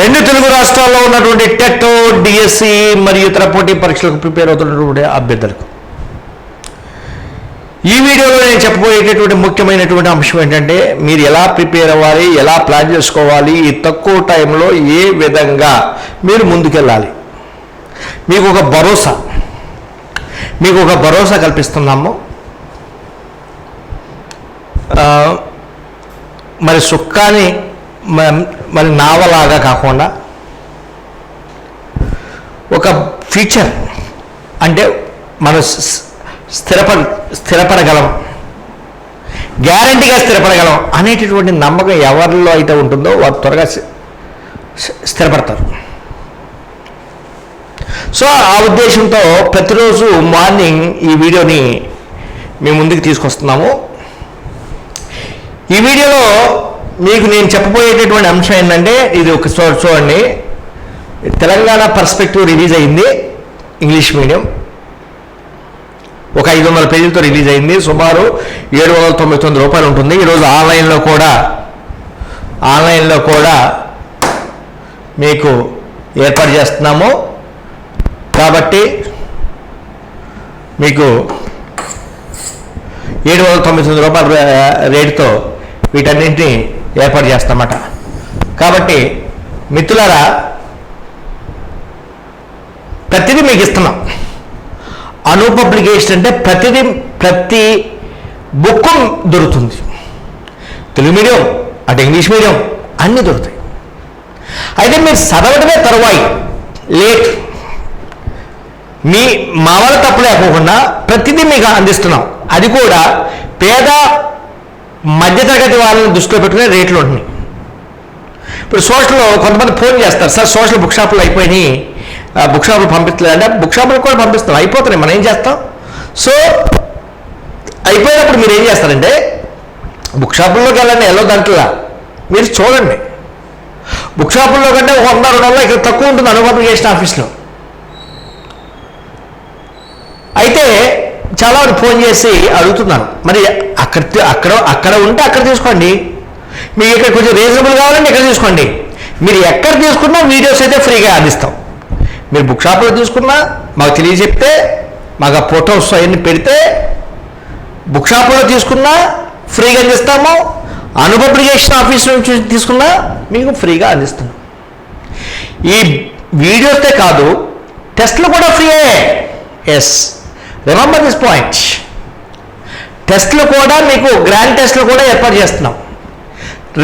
రెండు తెలుగు రాష్ట్రాల్లో ఉన్నటువంటి టెట్ డిఎస్సి మరియు ఇతర పోటీ పరీక్షలకు ప్రిపేర్ అవుతున్నటువంటి అభ్యర్థులకు. ఈ వీడియోలో నేను చెప్పబోయేటటువంటి ముఖ్యమైనటువంటి అంశం ఏంటంటే మీరు ఎలా ప్రిపేర్ అవ్వాలి ఎలా ప్లాన్ చేసుకోవాలి ఈ తక్కువ టైంలో ఏ విధంగా మీరు ముందుకెళ్ళాలి. మీకు ఒక భరోసా. మీకు ఒక భరోసా కల్పిస్తున్నాము. మరి సుఖాన్ని మరి నావలాగా కాకుండా ఒక ఫీచర్ అంటే మనం స్థిరప స్థిరపడ స్థిరపడగలం గ్యారంటీగా స్థిరపడగలం అనేటటువంటి నమ్మకం ఎవరిలో అయితే ఉంటుందో వారు త్వరగా స్థిరపడతారు. సో ఆ ఉద్దేశంతో ప్రతిరోజు మార్నింగ్ ఈ వీడియోని మేము ముందుకు తీసుకొస్తున్నాము. ఈ వీడియోలో మీకు నేను చెప్పబోయేటటువంటి అంశం ఏంటంటే ఇది ఒక చూడండి తెలంగాణ పర్స్పెక్టివ్ రిలీజ్ అయింది ఇంగ్లీష్ మీడియం. ఒక ఐదు వందల పేజీలతో రిలీజ్ అయింది సుమారు ఏడు వందల తొంభై తొమ్మిది రూపాయలు ఉంటుంది. ఈరోజు ఆన్లైన్లో కూడా ఆన్లైన్లో కూడా మీకు ఏర్పాటు చేస్తున్నాము. కాబట్టి మీకు ఏడు వందల తొంభై తొమ్మిది రూపాయల రేటుతో వీటన్నింటినీ ఏర్పాటు చేస్తామట. కాబట్టి మిత్రులారా ప్రతిదీ మీకు ఇస్తున్నాం. అను పబ్లికేషన్ అంటే ప్రతిదీ ప్రతి బుక్ దొరుకుతుంది. తెలుగు మీడియం అటు ఇంగ్లీష్ మీడియం అన్నీ దొరుకుతాయి. అయితే మీరు చదవడమే తరువాయి లేట్. మీ మా వాళ్ళ తప్పు లేకోకుండా ప్రతిదీ మీకు అందిస్తున్నాం. అది కూడా పేద మధ్యతరగతి వాళ్ళని దృష్టిలో పెట్టుకునే రేట్లు ఉంటున్నాయి. ఇప్పుడు సోషల్లో కొంతమంది ఫోన్ చేస్తారు సార్ సోషల్ బుక్ షాపులు అయిపోయినాయి బుక్ షాపులు పంపించలేదు. అంటే బుక్ షాపులకు కూడా పంపిస్తాం అయిపోతున్నాయి మనం ఏం చేస్తాం? సో అయిపోయినప్పుడు మీరు ఏం చేస్తారంటే బుక్ షాపుల్లోకి వెళ్ళండి ఎల్లో దాంట్లో మీరు చూడండి. బుక్ షాపుల్లో కంటే ఒక వంద రెండు వందలు ఇక్కడ తక్కువ ఉంటుంది అనుపబ్లికేషన్ ఆఫీస్లో అయితే చాలా మంది ఫోన్ చేసి అడుగుతున్నాను మరి అక్కడ అక్కడ అక్కడ ఉంటే అక్కడ తీసుకోండి. మీకు ఇక్కడ కొంచెం రీజనబుల్ కావాలంటే ఇక్కడ తీసుకోండి. మీరు ఎక్కడ తీసుకున్నా వీడియోస్ అయితే ఫ్రీగా అందిస్తాం. మీరు బుక్ షాప్లో తీసుకున్నా మాకు తెలియజెప్తే మాకు ఆ ఫొటోస్ అవన్నీ పెడితే బుక్ షాప్లో తీసుకున్నా ఫ్రీగా అందిస్తాము. అనుపబ్లికేషన్ ఆఫీస్ నుంచి తీసుకున్నా మీకు ఫ్రీగా అందిస్తున్నాం ఈ వీడియోస్తే కాదు టెస్ట్లు కూడా ఫ్రీయే ఎస్ రిమంబర్ దిస్ పాయింట్ టెస్ట్లు కూడా మీకు గ్రాండ్ టెస్ట్లు కూడా ఏర్పాటు చేస్తున్నాం.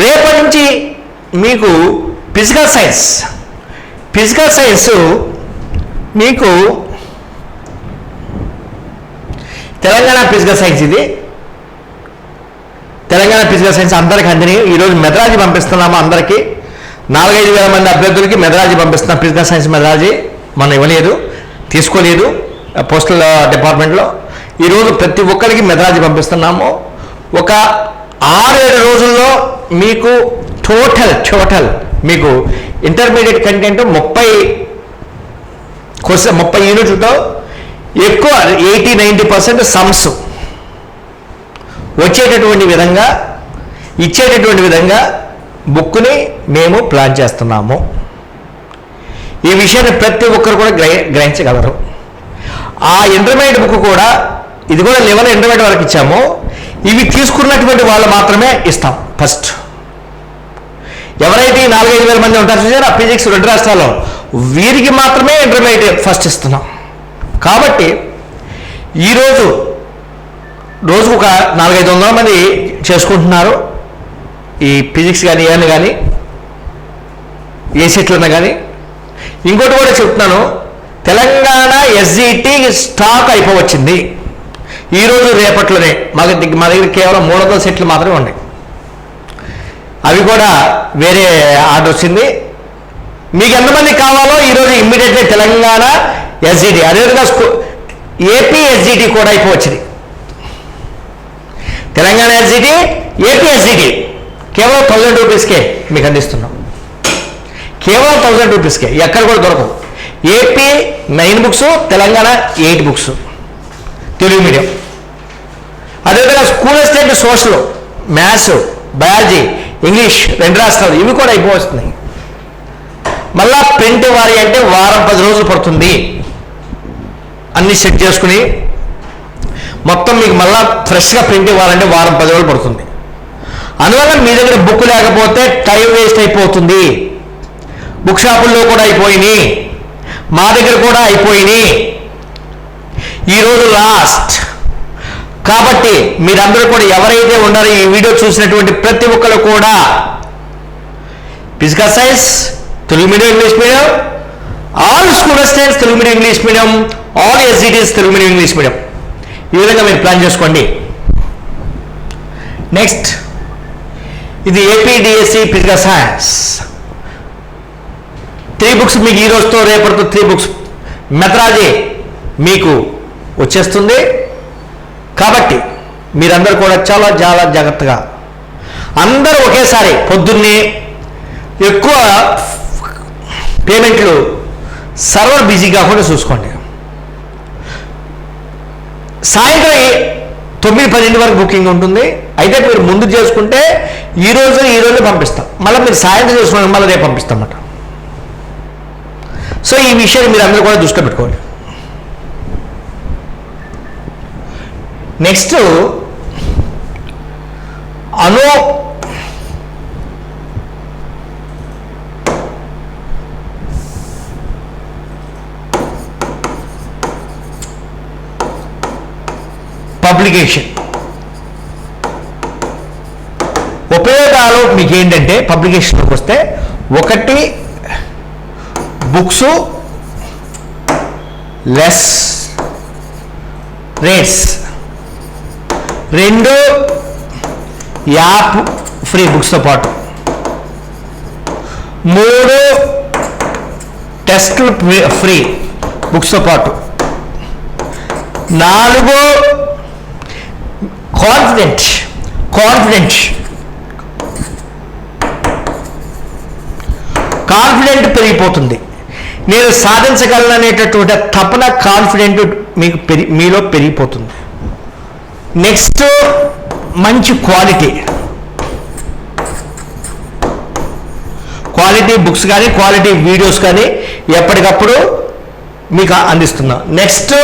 రేపటి నుంచి మీకు ఫిజికల్ సైన్స్ ఫిజికల్ సైన్స్ మీకు తెలంగాణ ఫిజికల్ సైన్స్ ఇది. తెలంగాణ ఫిజికల్ సైన్స్ అందరికి అందిని ఈరోజు మెదరాజీ పంపిస్తున్నాము అందరికీ. నాలుగైదు వేల మంది అభ్యర్థులకి మెదరాజీ పంపిస్తున్నాం ఫిజికల్ సైన్స్ మెదరాజీ మనం ఇవ్వలేదు తీసుకోలేదు. పోస్టల్ డిపార్ట్మెంట్లో ఈరోజు ప్రతి ఒక్కరికి మెదరాజీ పంపిస్తున్నాము. ఒక ఆరు రోజుల్లో మీకు టోటల్ టోటల్ మీకు ఇంటర్మీడియట్ కంటెంట్ ముప్పై క్వశ్చన్ ముప్పై యూనిట్లతో ఎక్కువ ఎయిటీ నైంటీ పర్సెంట్ సమ్స్ వచ్చేటటువంటి విధంగా ఇచ్చేటటువంటి విధంగా బుక్ని మేము ప్లాన్ చేస్తున్నాము. ఈ విషయాన్ని ప్రతి ఒక్కరు కూడా గ్రహించగలరు. ఆ ఇంటర్మీడియట్ బుక్ కూడా ఇది కూడా లెవెల్ ఇంటర్మీడియట్ వరకు ఇచ్చాము. ఇవి తీసుకున్నటువంటి వాళ్ళు మాత్రమే ఇస్తాం ఫస్ట్ ఎవరైతే ఈ నాలుగైదు వేల మంది ఉంటారు చూసారా? ఫిజిక్స్ రెండు రాష్ట్రాల్లో. వీరికి మాత్రమే ఇంటర్మీడియట్ ఫస్ట్ ఇస్తున్నాం. కాబట్టి ఈరోజు రోజుకు ఒక నాలుగైదు వందల మంది చేసుకుంటున్నారు. ఈ ఫిజిక్స్ కానీ ఏమైనా కానీ ఏ సెట్లు కానీ ఇంకోటి కూడా చెప్తున్నాను. తెలంగాణ ఎస్జిటి స్టాక్ అయిపోవచ్చింది. ఈరోజు రేపట్లోనే మా దగ్గర మా దగ్గర కేవలం మూడు వందల సెట్లు మాత్రమే ఉన్నాయి. అవి కూడా వేరే ఆర్డర్ వచ్చింది. మీకు ఎంతమంది కావాలో ఈరోజు ఇమ్మీడియట్లీ తెలంగాణ ఎస్జిటి అదేవిధంగా స్కూ ఏపీ ఎస్జిటి కూడా అయిపోవచ్చింది. తెలంగాణ ఎస్జిటి ఏపీ ఎస్జిటి కేవలం థౌజండ్ రూపీస్కే మీకు అందిస్తున్నాం. కేవలం థౌజండ్ రూపీస్కే ఎక్కడ కూడా దొరకవు. AP nine books Telangana eight books Telugu medium అదేవిధంగా school state social maths biology English రెండు రాష్ట్రాలు ఇవి కూడా అయిపోతున్నాయి మళ్ళా ప్రింట్ వారి అంటే వారం పది రోజులు పడుతుంది. అన్ని సెట్ చేసుకుని మొత్తం మీకు మళ్ళా ఫ్రెష్గా ప్రింట్ ఇవ్వాలంటే వారం పది రోజులు పడుతుంది. అందువల్ల మీ దగ్గర బుక్ లేకపోతే టైం వేస్ట్ అయిపోతుంది. బుక్ షాపుల్లో కూడా అయిపోయినాయి. మా దగ్గర కూడా అయిపోయినాయి. ఈరోజు లాస్ట్ కాబట్టి మీరందరూ కూడా ఎవరైతే ఉన్నారో ఈ వీడియో చూసినటువంటి ప్రతి ఒక్కరు కూడా physical science Telugu medium English medium all school states Telugu medium English medium all SGTs Telugu medium English medium ఈ విధంగా మీరు ప్లాన్ చేసుకోండి. నెక్స్ట్ ఇది APDSC physical science three books మీకు ఈ రోజుతో రేపటితో త్రీ బుక్స్. మెథడాలజీ మీకు వచ్చేస్తుంది. కాబట్టి మీరందరూ కూడా చాలా చాలా జాగ్రత్తగా. అందరూ ఒకేసారి పొద్దున్నే ఎక్కువ పేమెంట్లు సర్వర్ బిజీ కాకుండా చూసుకోండి. సాయంత్రం తొమ్మిది పన్నెండు వరకు బుకింగ్ ఉంటుంది. అయితే మీరు ముందు చేసుకుంటే ఈ రోజు ఈ రోజు పంపిస్తాం. మళ్ళీ మీరు సాయంత్రం చేసుకుని మళ్ళీ రేపు పంపిస్తాం అన్నమాట. సో ఈ విషయాన్ని మీరు అందరూ కూడా దృష్టిలో పెట్టుకోండి. Next Anu publication. ఉపయోగాలు మీకు ఏంటంటే పబ్లికేషన్కి వస్తే ఒకటి బుక్స్ లెస్ రేట్స్ రెండు యాప్ ఫ్రీ బుక్స్తో పాటు. మూడు టెస్ట్లు ఫ్రీ బుక్స్తో పాటు. నాలుగు కాన్ఫిడెంట్ కాన్ఫిడెంట్. కాన్ఫిడెంట్ పెరిగిపోతుంది. నేను సాధించగలననేటటువంటి తపన కాన్ఫిడెంట్ మీకు పెరి మీలో పెరిగిపోతుంది. నెక్స్ట్ మంచి క్వాలిటీ క్వాలిటీ బుక్స్ కానీ క్వాలిటీ వీడియోస్ కానీ ఎప్పటికప్పుడు మీకు అందిస్తున్నాం. Next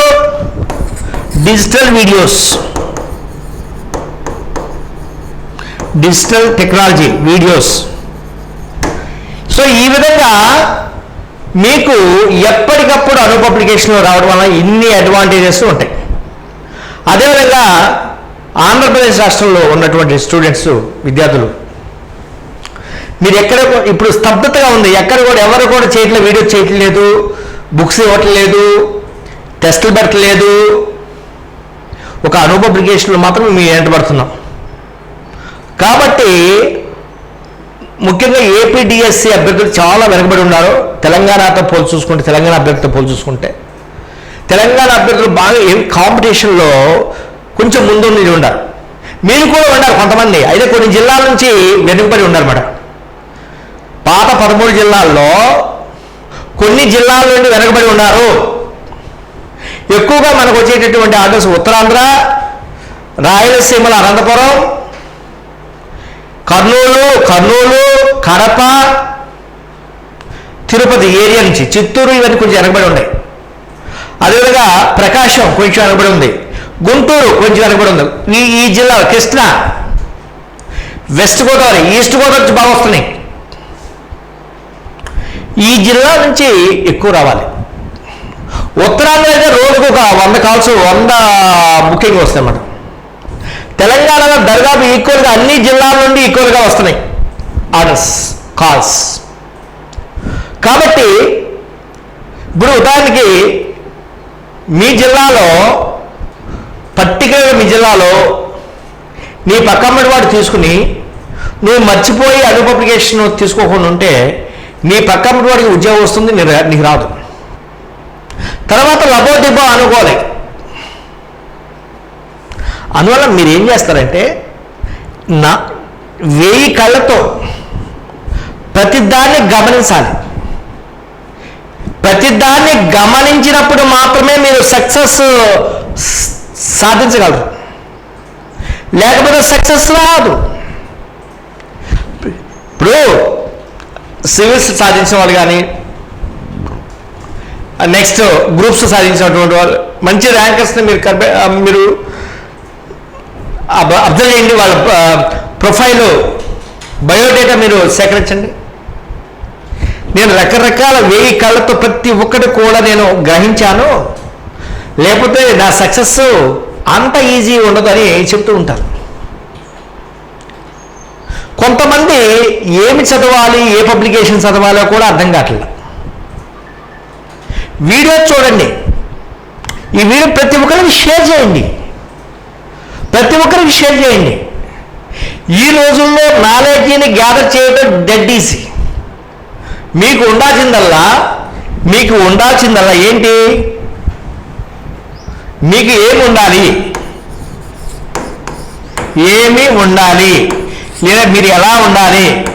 digital videos digital technology videos so ఈ విధంగా మీకు ఎప్పటికప్పుడు అను పబ్లికేషన్లో రావడం వల్ల ఇన్ని అడ్వాంటేజెస్ ఉంటాయి. అదేవిధంగా ఆంధ్రప్రదేశ్ రాష్ట్రంలో ఉన్నటువంటి స్టూడెంట్స్ విద్యార్థులు మీరు ఎక్కడ ఇప్పుడు స్తబ్దతగా ఉంది. ఎక్కడ కూడా ఎవరు కూడా చేయట్లేదు వీడియో చేయట్లేదు బుక్స్ ఇవ్వట్లేదు టెస్టులు పెట్టలేదు ఒక అను పబ్లికేషన్లో మాత్రం మేము ఎంటబడుతున్నాం కాబట్టి ముఖ్యంగా ఏపీడిఎస్సి అభ్యర్థులు చాలా వెనకబడి ఉన్నారు. తెలంగాణతో పోల్చి చూసుకుంటే తెలంగాణ అభ్యర్థితో పోల్చి చూసుకుంటే. తెలంగాణ అభ్యర్థులు బాగా ఏం కాంపిటీషన్లో కొంచెం ముందు ఉండి ఉన్నారు. మీరు కూడా ఉన్నారు కొంతమంది. అయితే కొన్ని జిల్లాల నుంచి వెనుకబడి ఉన్నారన్నమాట. పాత పదమూడు జిల్లాల్లో కొన్ని జిల్లాల నుండి వెనకబడి ఉన్నారు. ఎక్కువగా మనకు వచ్చేటటువంటి ఆర్డర్స్ ఉత్తరాంధ్ర రాయలసీమల అనంతపురం కర్నూలు కర్నూలు కడప తిరుపతి ఏరియా నుంచి చిత్తూరు ఇవన్నీ కొంచెం వెనకబడి ఉన్నాయి. అదేవిధంగా ప్రకాశం కొంచెం వెనకబడి ఉంది. గుంటూరు కొంచెం వెనకబడి ఉంది. ఈ ఈ జిల్లా కృష్ణ వెస్ట్ గోదావరి ఈస్ట్ గోదావరి నుంచి బాగా వస్తున్నాయి. ఈ జిల్లా నుంచి ఎక్కువ రావాలి. ఉత్తరాంధ్ర అయితే రోజుకు ఒక వంద కాల్స్ వంద బుకింగ్ వస్తాయి అన్నమాట తెలంగాణలో దర్దాపు ఈక్వల్గా అన్ని జిల్లాల నుండి ఈక్వల్గా వస్తున్నాయి. ఆర్డర్స్ కాల్స్ కాబట్టి ఇప్పుడు ఉదాహరణకి మీ జిల్లాలో పర్టికులర్గా మీ జిల్లాలో నీ పక్కమ్మడి వాడు తీసుకుని నువ్వు మర్చిపోయి అడుగు అప్లికేషన్ తీసుకోకుండా ఉంటే నీ పక్కమ్మడి వాడికి ఉద్యోగం వస్తుంది నీకు రాదు. తర్వాత లబో డిబో అనుకోవాలి అందువల్ల మీరు ఏం చేస్తారంటే నా వేయి కళ్ళతో ప్రతిదాన్ని గమనించాలి. ప్రతిదాన్ని గమనించినప్పుడు మాత్రమే మీరు సక్సెస్ సాధించగలరు. లేకపోతే సక్సెస్ రాదు. ఇప్పుడు సివిల్స్ సాధించిన వాళ్ళు కానీ నెక్స్ట్ గ్రూప్స్ సాధించినటువంటి వాళ్ళు మంచి ర్యాంకర్స్ని మీరు కర్బ- మీరు అబ్జర్వ్ చేయండి వాళ్ళ ప్రొఫైల్ బయోడేటా మీరు సేకరించండి. నేను రకరకాల వేయి కళ్ళతో ప్రతి ఒక్కటి కూడా నేను గ్రహించాను. లేకపోతే నా సక్సెస్ అంత ఈజీ ఉండదని చెప్తూ ఉంటారు. కొంతమంది ఏమి చదవాలి ఏ పబ్లికేషన్ చదవాలో కూడా అర్థం కావట్లేదు వీడియో చూడండి. ఈ వీడియో ప్రతి ఒక్కరికి షేర్ చేయండి. ప్రతి ఒక్కరికి షేర్ చేయండి. ఈ రోజుల్లో నాలెడ్జీని గ్యాదర్ చేయడం డెడ్ ఈజీ మీకు ఉండాల్సిందల్లా మీకు ఉండాల్సిందల్లా ఏంటి? మీకు ఏమి ఉండాలి? ఏమి ఉండాలి? లేదా మీరు ఎలా ఉండాలి?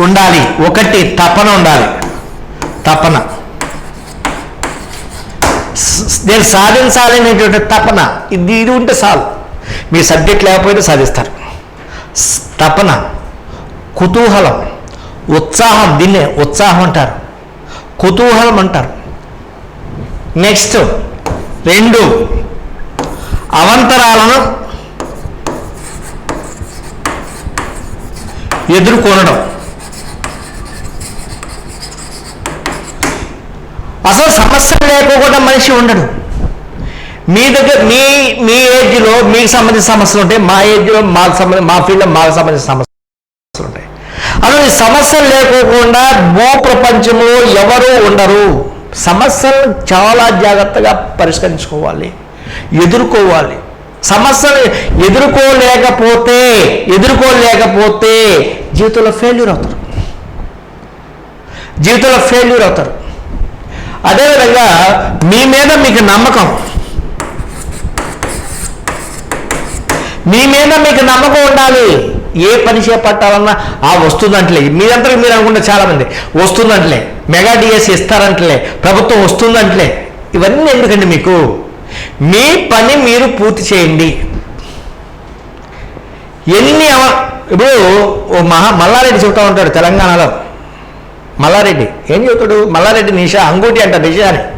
ఉండాలి. ఒకటి తపన ఉండాలి. తపన. నేను సాధించాలనేటువంటి తపన ఇది ఇది ఉంటే చాలు. మీ సబ్జెక్ట్ లేకపోయినా సాధిస్తారు. తపన కుతూహలం ఉత్సాహం దీన్నే ఉత్సాహం అంటారు. కుతూహలం అంటారు. నెక్స్ట్ రెండు అవంతరాలను ఎదుర్కొనడం అసలు లేకోకుండా మనిషి ఉండడు. మీ దగ్గర మీ మీ ఏజ్లో మీకు సంబంధించిన సమస్యలు ఉంటాయి మా ఏజ్లో మాకు సంబంధించి మా ఫీల్డ్లో మాకు సంబంధించిన సమస్యలు ఉంటాయి. అలాగే సమస్యలు లేకోకుండా భూ ప్రపంచంలో ఎవరు ఉండరు. సమస్యలను చాలా జాగ్రత్తగా పరిష్కరించుకోవాలి. ఎదుర్కోవాలి. సమస్యలు ఎదుర్కోలేకపోతే ఎదుర్కోలేకపోతే జీవితంలో ఫెయిల్యూర్ అవుతారు. జీవితంలో ఫెయిల్యూర్ అవుతారు. అదేవిధంగా మీ మీద మీకు నమ్మకం. మీ మీద మీకు నమ్మకం ఉండాలి. ఏ పని చేపట్టాలన్నా ఆ వస్తుందంటలే. మీరంతా మీరు అనుకుంటే చాలామంది వస్తుందంటలే. Mega DS ఇస్తారంటలే. ప్రభుత్వం వస్తుందంటలే. ఇవన్నీ ఎందుకండి మీకు? మీ పని మీరు పూర్తి చేయండి. ఎన్ని అవ- ఇప్పుడు ఓ మహా మల్లారెడ్డి చెబుతూ ఉంటాడు తెలంగాణలో. మల్లారెడ్డి. ఏం చెబుతాడు మల్లారెడ్డి నిషా అంగూటి అంట నిషా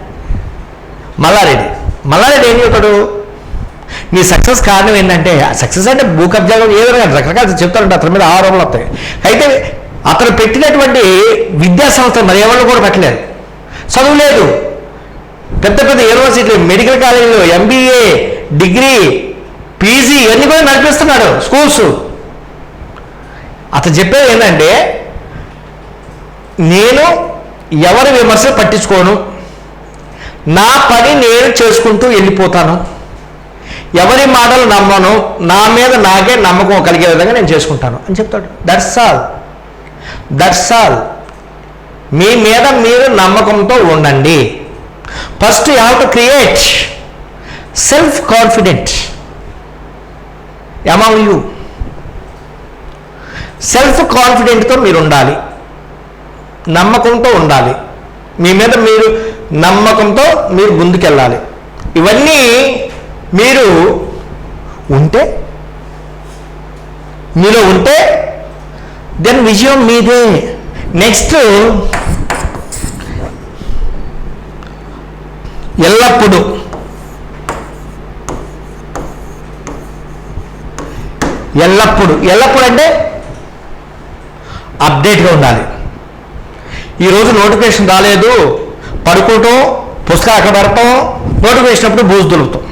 మల్లారెడ్డి. మల్లారెడ్డి ఏం చెబుతాడు నీ సక్సెస్ కారణం ఏంటంటే సక్సెస్ అంటే భూ ఏదో రకరకాల చెప్తారంటే అతని మీద ఆరోపణలు వస్తాయి. అయితే అతను పెట్టినటువంటి విద్యా సంస్థ మరి ఎవరు కూడా పెట్టలేదు. చదువు లేదు. పెద్ద పెద్ద యూనివర్సిటీలు మెడికల్ కాలేజీలు ఎంబీఏ డిగ్రీ పీజీ ఇవన్నీ కూడా నడిపిస్తున్నాడు. స్కూల్స్ అతను చెప్పేది ఏంటంటే ఎవరి విమర్శ పట్టించుకోను? నా పని నేను చేసుకుంటూ వెళ్ళిపోతాను. ఎవరి మాటలు నమ్మను నా మీద నాకే నమ్మకం కలిగే విధంగా నేను చేసుకుంటాను అని చెప్తాడు. దట్స్ ఆల్ దట్స్ ఆల్ మీ మీద మీరు నమ్మకంతో ఉండండి. First you have to create self confident among you self కాన్ఫిడెంట్తో మీరు ఉండాలి. నమ్మకంతో ఉండాలి. మీ మీద మీరు నమ్మకంతో మీరు ముందుకెళ్ళాలి. ఇవన్నీ మీరు ఉంటే మీలో ఉంటే దెన్ విజయం మీదే. నెక్స్ట్ ఎల్లప్పుడూ ఎల్లప్పుడు ఎల్లప్పుడు అంటే అప్డేట్గా ఉండాలి. ఈరోజు నోటిఫికేషన్ రాలేదు. పడుకోవటం పుస్తకం అక్కడ పెడతాం నోటిఫికేషన్ అప్పుడు బూజు దొరుకుతాం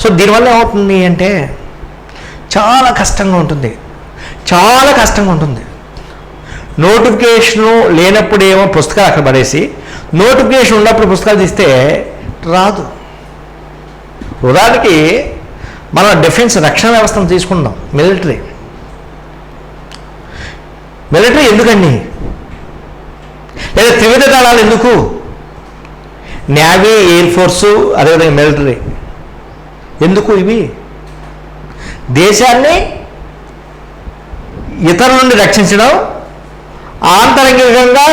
సో దీనివల్ల ఏమవుతుంది అంటే చాలా కష్టంగా ఉంటుంది. చాలా కష్టంగా ఉంటుంది. నోటిఫికేషన్ లేనప్పుడు ఏమో పుస్తకాలు అక్కడ పడేసి నోటిఫికేషన్ ఉన్నప్పుడు పుస్తకాలు తీస్తే రాదు. ఉదాహరణకి మన డిఫెన్స్ రక్షణ వ్యవస్థను తీసుకుందాం మిలిటరీ. మిలిటరీ ఎందుకండి? లేదా త్రివిధ దళాలు ఎందుకు? నేవీ ఎయిర్ ఫోర్సు అదేవిధంగా మిలిటరీ ఎందుకు ఇవి? దేశాన్ని ఇతరుల నుండి రక్షించడం ఆంతరంగికంగా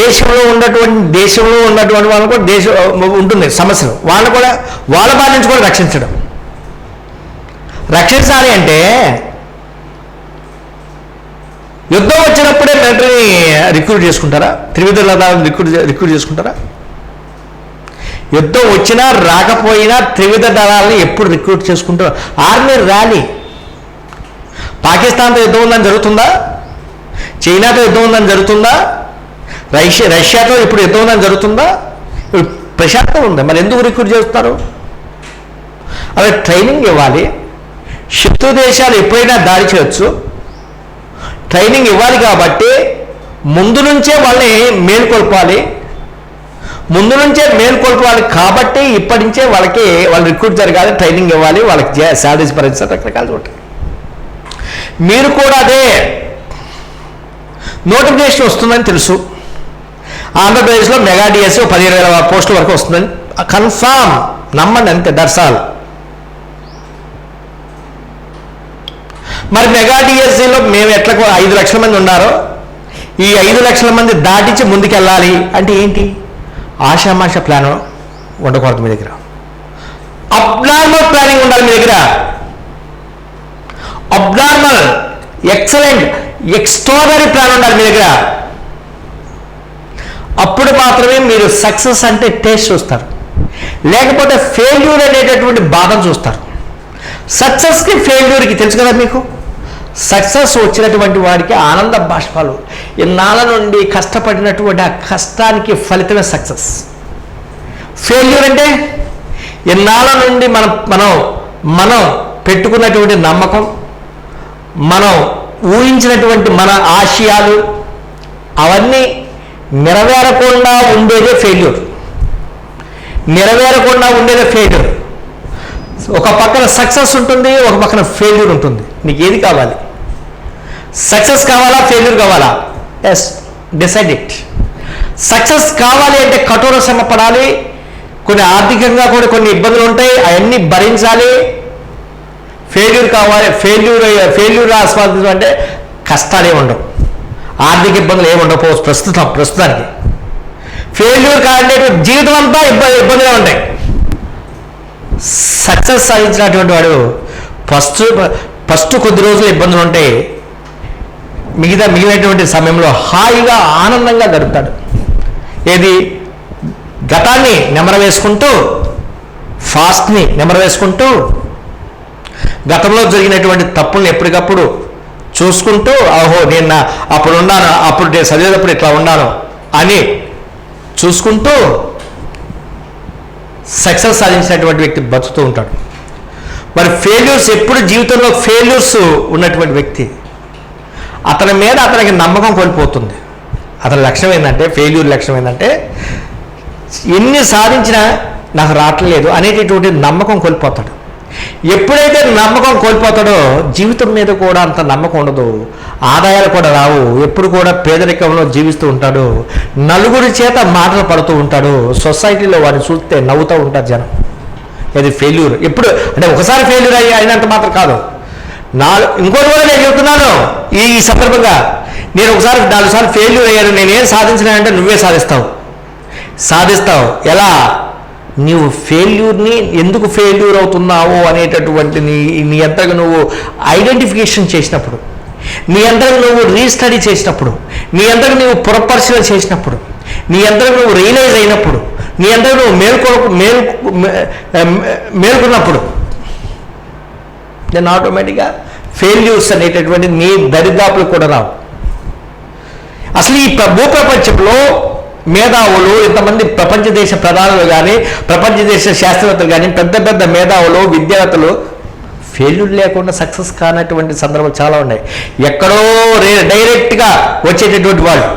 దేశంలో ఉన్నటువంటి దేశంలో ఉన్నటువంటి వాళ్ళు కూడా దేశం ఉంటుంది సమస్యలు. వాళ్ళు కూడా వాళ్ళ బారి నుంచి కూడా రక్షించడం. రక్షించాలి అంటే యుద్ధం వచ్చినప్పుడు మిలిటరీని రిక్రూట్ చేసుకుంటారా? త్రివిధ దళాలను రిక్రూట్ రిక్రూట్ చేసుకుంటారా? యుద్ధం వచ్చినా రాకపోయినా త్రివిధ దళాలను ఎప్పుడు రిక్రూట్ చేసుకుంటారు? ఆర్మీ ర్యాలీ పాకిస్తాన్తో యుద్ధం ఉందని జరుగుతుందా? చైనాతో యుద్ధం ఉందని జరుగుతుందా? రష్యా రష్యాతో ఇప్పుడు యుద్ధం ఉందని జరుగుతుందా? ఇప్పుడు ప్రశాంతం ఉంది? మరి ఎందుకు రిక్రూట్ చేస్తారు? అవి ట్రైనింగ్ ఇవ్వాలి. శత్రు దేశాలు ఎప్పుడైనా దాడి చేయొచ్చు. ట్రైనింగ్ ఇవ్వాలి కాబట్టి ముందు నుంచే వాళ్ళని మేల్కొల్పాలి. ముందు నుంచే మేల్కొల్పాలి కాబట్టి ఇప్పటి నుంచే వాళ్ళకి వాళ్ళు రిక్రూట్ జరగాలి ట్రైనింగ్ ఇవ్వాలి వాళ్ళకి శాలరీస్ భరించాలి రకరకాలు ఉంటాయి మీరు కూడా అదే నోటిఫికేషన్ వస్తుందని తెలుసు. ఆంధ్రప్రదేశ్లో మెగా డిఎస్సి పదిహేను వేల పోస్టుల వరకు వస్తుందని. కన్ఫామ్ నమ్మండి అంతే దర్శాలు. మరి మెగా డిఎస్సిలో మేము ఎట్లా ఐదు లక్షల మంది ఉన్నారో ఈ ఐదు లక్షల మంది దాటించి ముందుకెళ్ళాలి అంటే ఏంటి? ఆషామాష ప్లాన్ ఉండకూడదు మీ దగ్గర. అబ్నార్మల్ ప్లానింగ్ ఉండాలి మీ దగ్గర. అబ్నార్మల్ ఎక్సలెంట్ ఎక్స్ట్రాడరీ ప్లాన్ ఉండాలి మీ దగ్గర. అప్పుడు మాత్రమే మీరు సక్సెస్ అంటే టేస్ట్ చూస్తారు. లేకపోతే ఫెయిల్యూర్ అనేటటువంటి బాధను చూస్తారు. సక్సెస్కి ఫెయిల్యూర్కి తెలుసు కదా మీకు? సక్సెస్ వచ్చినటువంటి వాడికి ఆనంద బాష్పాలు. ఇన్నాళ్ళ నుండి కష్టపడినటువంటి ఆ కష్టానికి ఫలితమే సక్సెస్ ఫెయిల్యూర్ అంటే ఇన్నాళ్ళ నుండి మనం మనం మనం పెట్టుకున్నటువంటి నమ్మకం మనం ఊహించినటువంటి మన ఆశయాలు అవన్నీ నెరవేరకుండా ఉండేదే ఫెయిల్యూర్ నెరవేరకుండా ఉండేదే ఫెయిల్యూర్ ఒక పక్కన సక్సెస్ ఉంటుంది ఒక పక్కన ఫెయిల్యూర్ ఉంటుంది. నీకు ఏది కావాలి? సక్సెస్ కావాలా ఫెయిల్యూర్ కావాలా? ఎస్ డిసైడ్ ఇట్ సక్సెస్ కావాలి అంటే కఠోర శ్రమ పడాలి కొన్ని ఆర్థికంగా కూడా కొన్ని ఇబ్బందులు ఉంటాయి అవన్నీ భరించాలి. ఫెయిల్యూర్ కావాలి ఫెయిల్యూర్ ఫెయిల్యూర్ ఆస్వాదించడం అంటే కష్టాలు ఏమి ఉండవు. ఆర్థిక ఇబ్బందులు ఏమి ఉండకపోవచ్చు ప్రస్తుతం ప్రస్తుతానికి. ఫెయిల్యూర్ కావాలంటే జీవితం అంతా ఇబ్బంది ఇబ్బందిగా ఉంటాయి సక్సెస్ సాధించినటువంటి వాడు ఫస్ట్ ఫస్ట్ కొద్ది రోజులు ఇబ్బందులు ఉంటాయి మిగతా మిగిలినటువంటి సమయంలో హాయిగా ఆనందంగా గడుపుతాడు. ఏది? గతాన్ని నెమర వేసుకుంటూ ఫాస్ట్ని నెమర వేసుకుంటూ గతంలో జరిగినటువంటి తప్పుల్ని ఎప్పటికప్పుడు చూసుకుంటూ ఓహో నేను నా అప్పుడు ఉన్నాను అప్పుడు నేను చదివేటప్పుడు ఇట్లా ఉన్నాను అని చూసుకుంటూ సక్సెస్ సాధించినటువంటి వ్యక్తి బతుకుతూ ఉంటాడు. మరి ఫెయిల్యూర్స్ ఎప్పుడు జీవితంలో ఫెయిల్యూర్స్ ఉన్నటువంటి వ్యక్తి? అతని మీద అతనికి నమ్మకం కోల్పోతుంది. అతని లక్ష్యం ఏంటంటే ఫెయిల్యూర్ లక్ష్యం ఏంటంటే ఎన్ని సాధించినా నాకు రావట్లేదు అనేటటువంటి నమ్మకం కోల్పోతాడు. ఎప్పుడైతే నమ్మకం కోల్పోతాడో జీవితం మీద కూడా అంత నమ్మకం ఉండదు. ఆదాయాలు కూడా రావు. ఎప్పుడు కూడా పేదరికంలో జీవిస్తూ ఉంటాడు. నలుగురి చేత మాటలు పడుతూ ఉంటాడు. సొసైటీలో వారిని చూస్తే నవ్వుతూ ఉంటారు జనం. ఇది ఫెయిల్యూర్ ఎప్పుడు? అంటే ఒకసారి ఫెయిల్యూర్ అయ్యి అయినంత మాత్రం కాదు. నాలుగు ఇంకోటి కూడా నేను చెబుతున్నాను ఈ సందర్భంగా నేను ఒకసారి నాలుగు సార్లు ఫెయిల్యూర్ అయ్యాను. నేనేం సాధించినానంటే నువ్వే సాధిస్తావు. సాధిస్తావు. ఎలా? నీవు ఫెయిల్యూర్ని ఎందుకు ఫెయిల్యూర్ అవుతున్నావు అనేటటువంటి నీ నీ అంతగా నువ్వు ఐడెంటిఫికేషన్ చేసినప్పుడు నీ అంతగా నువ్వు రీస్టడీ చేసినప్పుడు నీ అంతగా నువ్వు పురపరిశీలన చేసినప్పుడు నీ అంతగా నువ్వు రియలైజ్ అయినప్పుడు నీ అంతగా నువ్వు మేల్కొ మేలు మేల్కొన్నప్పుడు దెన్ ఆటోమేటిక్గా ఫెయిల్యూర్స్ అనేటటువంటి నీ దరిదాపులు కూడా రావు. అసలు ఈ భూప్రపంచంలో మేధావులు ఇంతమంది ప్రపంచ దేశ ప్రధానులు కానీ ప్రపంచ దేశ శాస్త్రవేత్తలు కానీ పెద్ద పెద్ద మేధావులు విద్యావేత్తలు ఫెయిల్యూర్ లేకుండా సక్సెస్ కానటువంటి సందర్భాలు చాలా ఉన్నాయి. ఎక్కడో రే డైరెక్ట్గా వచ్చేటటువంటి వాళ్ళు.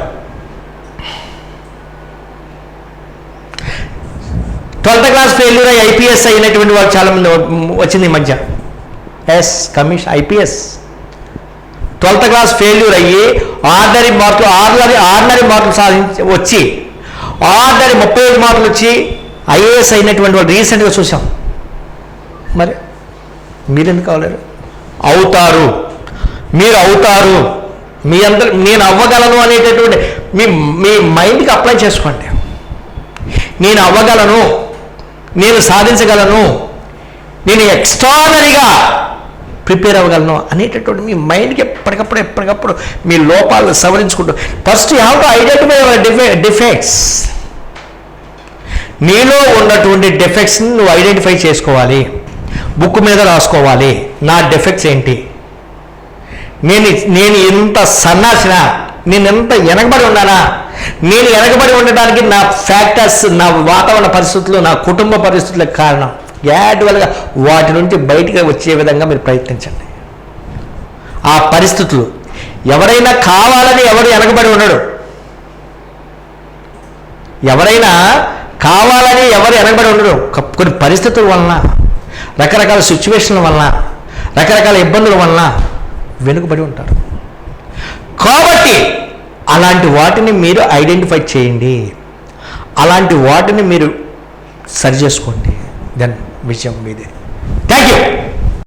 ట్వెల్త్ క్లాస్ ఫెయిల్యూర్ అయ్యి ఐపీఎస్ అయినటువంటి వాళ్ళు చాలామంది వచ్చింది ఈ మధ్య. Yes commission IPS. Twelfth class failure అయ్యి ఆర్డరీ మార్కులు ఆర్డరీ ఆర్డినరీ మార్కులు సాధించి వచ్చి ఆర్డరీ ముప్పై ఐదు మార్కులు వచ్చి ఐఏఎస్ అయినటువంటి వాళ్ళు రీసెంట్గా చూసాం. మరి మీరెందుకు కావలేరు? అవుతారు. మీరు అవుతారు. మీ అందరు నేను అవ్వగలను అనేటటువంటి మీ మీ మైండ్కి అప్లై చేసుకోండి. నేను అవ్వగలను నేను సాధించగలను నేను ఎక్స్ట్రానరీగా ప్రిపేర్ అవ్వగలను అనేటటువంటి మీ మైండ్కి ఎప్పటికప్పుడు ఎప్పటికప్పుడు మీ లోపాలను సవరించుకుంటూ. First you have to identify our డిఫె defects. నీలో ఉన్నటువంటి డిఫెక్ట్స్ని నువ్వు ఐడెంటిఫై చేసుకోవాలి. బుక్ మీద రాసుకోవాలి. నా డిఫెక్ట్స్ ఏంటి? నేను నేను ఎంత సన్నాసిన నేను ఎంత వెనకబడి ఉన్నానా? నేను వెనకబడి ఉండడానికి నా ఫ్యాక్టర్స్ నా వాతావరణ పరిస్థితులు నా కుటుంబ పరిస్థితులకు కారణం. గ్రాడ్యువల్గా వాటి నుండి బయటికి వచ్చే విధంగా మీరు ప్రయత్నించండి. ఆ పరిస్థితులు ఎవరైనా కావాలని ఎవరు వెనకబడి ఉండడు. ఎవరైనా కావాలని ఎవరు వెనకబడి ఉండరు. కొన్ని పరిస్థితుల వలన రకరకాల సిచ్యువేషన్ల వలన రకరకాల ఇబ్బందుల వలన వెనుకబడి ఉంటారు. కాబట్టి అలాంటి వాటిని మీరు ఐడెంటిఫై చేయండి. అలాంటి వాటిని మీరు సరి చేసుకోండి. దెన్ విషయం మీదే థ్యాంక్ యూ